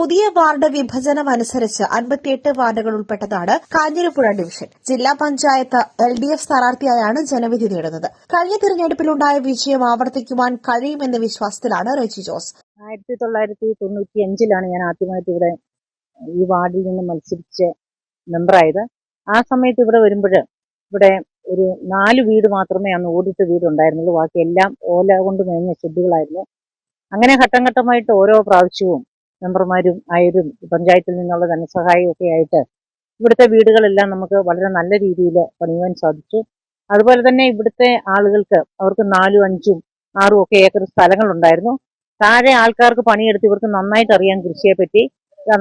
പുതിയ വാർഡ് വിഭജനം അനുസരിച്ച് അൻപത്തിയെട്ട് വാർഡുകൾ ഉൾപ്പെട്ടതാണ് കാഞ്ഞിരപ്പുഴ ഡിവിഷൻ. ജില്ലാ പഞ്ചായത്ത് എൽ ഡി എഫ് സ്ഥാനാർത്ഥിയായാണ് ജനവിധി തേടുന്നത് കഴിഞ്ഞ തിരഞ്ഞെടുപ്പിലുണ്ടായ വിജയം ആവർത്തിക്കുവാൻ കഴിയുമെന്ന വിശ്വാസത്തിലാണ് റെജി ജോസ്. ആയിരത്തി തൊള്ളായിരത്തി തൊണ്ണൂറ്റി അഞ്ചിലാണ് ഞാൻ ആദ്യമായിട്ട് ഇവിടെ ഈ വാർഡിൽ നിന്ന് മത്സരിച്ച് മെമ്പറായത്. ആ സമയത്ത് ഇവിടെ വരുമ്പോൾ ഇവിടെ ഒരു നാല് വീട് മാത്രമേ അന്ന് ഓടിട്ട് വീടുണ്ടായിരുന്നുള്ളൂ. ബാക്കി എല്ലാം ഓല കൊണ്ട് മേഞ്ഞ ഷെഡുകളായിരുന്നു. അങ്ങനെ ഘട്ടം ഘട്ടമായിട്ട് ഓരോ പ്രാവശ്യവും മെമ്പർമാരും ആയതും പഞ്ചായത്തിൽ നിന്നുള്ള ധനസഹായമൊക്കെ ആയിട്ട് ഇവിടുത്തെ വീടുകളെല്ലാം നമുക്ക് വളരെ നല്ല രീതിയിൽ പണിയുവാൻ സാധിച്ചു. അതുപോലെ തന്നെ ഇവിടുത്തെ ആളുകൾക്ക് അവർക്ക് നാലും അഞ്ചും ആറും ഒക്കെ ഏക്കർ സ്ഥലങ്ങളുണ്ടായിരുന്നു. താഴെ ആൾക്കാർക്ക് പണിയെടുത്ത് ഇവർക്ക് നന്നായിട്ട് അറിയാം കൃഷിയെ പറ്റി.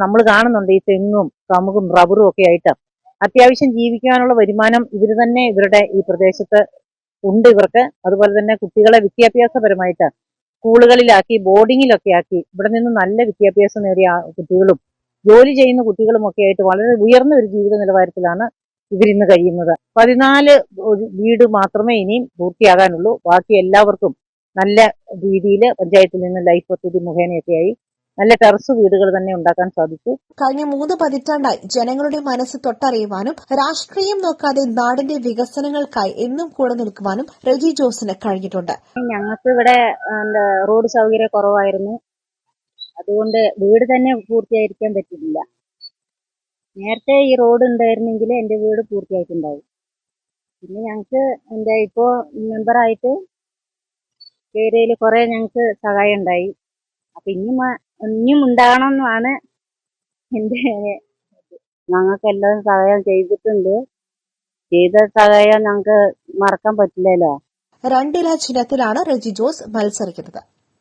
നമ്മൾ കാണുന്നുണ്ട് ഈ തെങ്ങും കമുകും റബ്ബറും ഒക്കെ ആയിട്ട്. അത്യാവശ്യം ജീവിക്കാനുള്ള വരുമാനം ഇവർ തന്നെ ഇവരുടെ ഈ പ്രദേശത്ത് ഉണ്ട് ഇവർക്ക്. അതുപോലെ തന്നെ കുട്ടികളെ വിദ്യാഭ്യാസപരമായിട്ട് സ്കൂളുകളിലാക്കി ബോർഡിങ്ങിലൊക്കെ ആക്കി. ഇവിടെ നിന്ന് നല്ല വിദ്യാഭ്യാസം നേടിയ കുട്ടികളും ജോലി ചെയ്യുന്ന കുട്ടികളും ഒക്കെ ആയിട്ട് വളരെ ഉയർന്ന ഒരു ജീവിത നിലവാരത്തിലാണ് ഇവരിന്ന് കഴിയുന്നത്. പതിനാല് വീട് മാത്രമേ ഇനിയും പൂർത്തിയാകാനുള്ളൂ. ബാക്കി എല്ലാവർക്കും നല്ല രീതിയിൽ പഞ്ചായത്തിൽ നിന്ന് ലൈഫ് പദ്ധതി മുഖേനയൊക്കെയായി നല്ല ടെറസ് വീടുകൾ തന്നെ ഉണ്ടാക്കാൻ സാധിച്ചു. കഴിഞ്ഞ മൂന്ന് പതിറ്റാണ്ടായി ജനങ്ങളുടെ മനസ്സ് തൊട്ടറിയുവാനും രാഷ്ട്രീയം നോക്കാതെ നാടിന്റെ വികസനങ്ങൾക്കായി എന്നും കൂടെ നിൽക്കുവാനും റെജി ജോസിന് കഴിഞ്ഞിട്ടുണ്ട്. ഞങ്ങൾക്ക് ഇവിടെ എന്താ റോഡ് സൗകര്യം കുറവായിരുന്നു. അതുകൊണ്ട് വീട് തന്നെ പൂർത്തിയായിരിക്കാൻ പറ്റില്ല നേരത്തെ ഈ റോഡ് ഉണ്ടായിരുന്നെങ്കിൽ എന്റെ വീട് പൂർത്തിയായിട്ടുണ്ടാവും. പിന്നെ ഞങ്ങൾക്ക് എന്താ ഇപ്പോൾ മെമ്പറായിട്ട് ഏരിയയിൽ കുറേ ഞങ്ങൾക്ക് സഹായം ഉണ്ടായി. അപ്പം ഇനിയും ഇനിയും ഉണ്ടാകണം എന്നാണ് എന്റെ ഞങ്ങൾക്ക് എല്ലാം സഹായം ചെയ്തിട്ടുണ്ട്. ചെയ്ത സഹായം ഞങ്ങൾക്ക് മറക്കാൻ പറ്റില്ലല്ലോ. രണ്ടില ചിഹ്നത്തിലാണ് റെജി ജോസ് മത്സരിക്കുന്നത്.